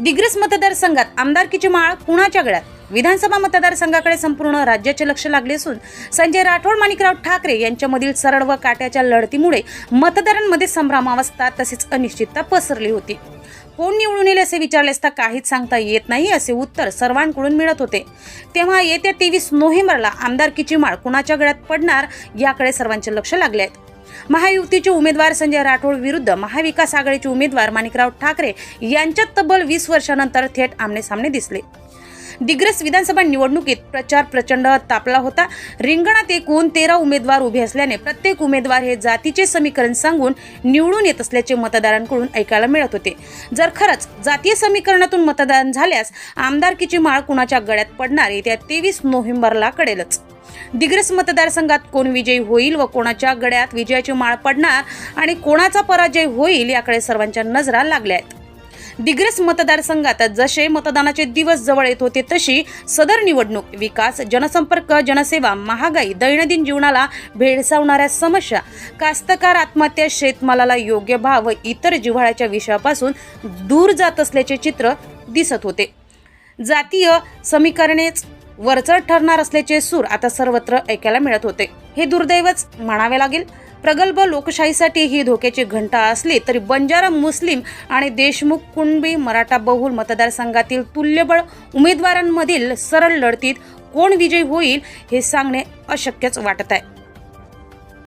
दिग्रस मतदारसंघात आमदारकीची माळ कुणाच्या गळ्यात? विधानसभा मतदारसंघाकडे संपूर्ण राज्याचे लक्ष लागले असून संजय राठोड माणिकराव ठाकरे यांच्यामधील सरळ व काट्याच्या लढतीमुळे मतदारांमध्ये संभ्रमावस्था तसेच अनिश्चितता पसरली होती. कोण निवडून येईल असे विचारले असता काहीच सांगता येत नाही असे उत्तर सर्वांकडून मिळत होते. तेव्हा येत्या तेवीस नोव्हेंबरला आमदारकीची माळ कुणाच्या गळ्यात पडणार याकडे सर्वांचे लक्ष लागले आहेत महायुतीचे उमेदवार संजय राठोड विरुद्ध महाविकास आघाडीचे उमेदवार माणिकराव ठाकरे यांच्यात तब्बल वीस वर्षानंतर थेट आमनेसामने दिसले. दिग्रस विधानसभा निवडणुकीत प्रचार प्रचंड तापला होता. रिंगणात एकूण तेरा उमेदवार उभे असल्याने प्रत्येक उमेदवार हे जातीचे समीकरण सांगून निवडून येत असल्याचे मतदारांकडून ऐकायला मिळत होते. जर खरंच जातीय समीकरणातून मतदान झाल्यास आमदारकीची माळ कुणाच्या गळ्यात पडणार? येत्या तेवीस नोव्हेंबरला कळेलच. दिग्रस मतदारसंघात कोण विजयी होईल व कोणाच्या गड्यात विजयाची माळ पडणार आणि कोणाचा पराजय होईल याकडे सर्वांच्या नजरा लागल्या आहेत. दिग्रस मतदारसंघात जसे मतदानाचे दिवस जवळ येत होते तशी सदर निवडणूक विकास जनसंपर्क जनसेवा महागाई दैनंदिन जीवनाला भेडसावणाऱ्या समस्या कास्तकार आत्महत्या शेतमालाला योग्य भाव व इतर जिव्हाळ्याच्या विषयापासून दूर जात असल्याचे चित्र दिसत होते. जातीय समीकरणेच वरचढ ठरणार असल्याचे सूर आता सर्वत्र ऐकायला मिळत होते. हे दुर्दैवच म्हणावे लागेल. प्रगल्भ लोकशाहीसाठी ही धोक्याची घंटा असली तरी बंजारा मुस्लिम आणि देशमुख कुणबी मराठा बहुल मतदारसंघातील तुल्यबळ उमेदवारांमधील सरळ लढतीत कोण विजयी होईल हे सांगणे अशक्यच वाटत आहे.